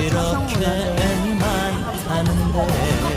이렇게만 하는데.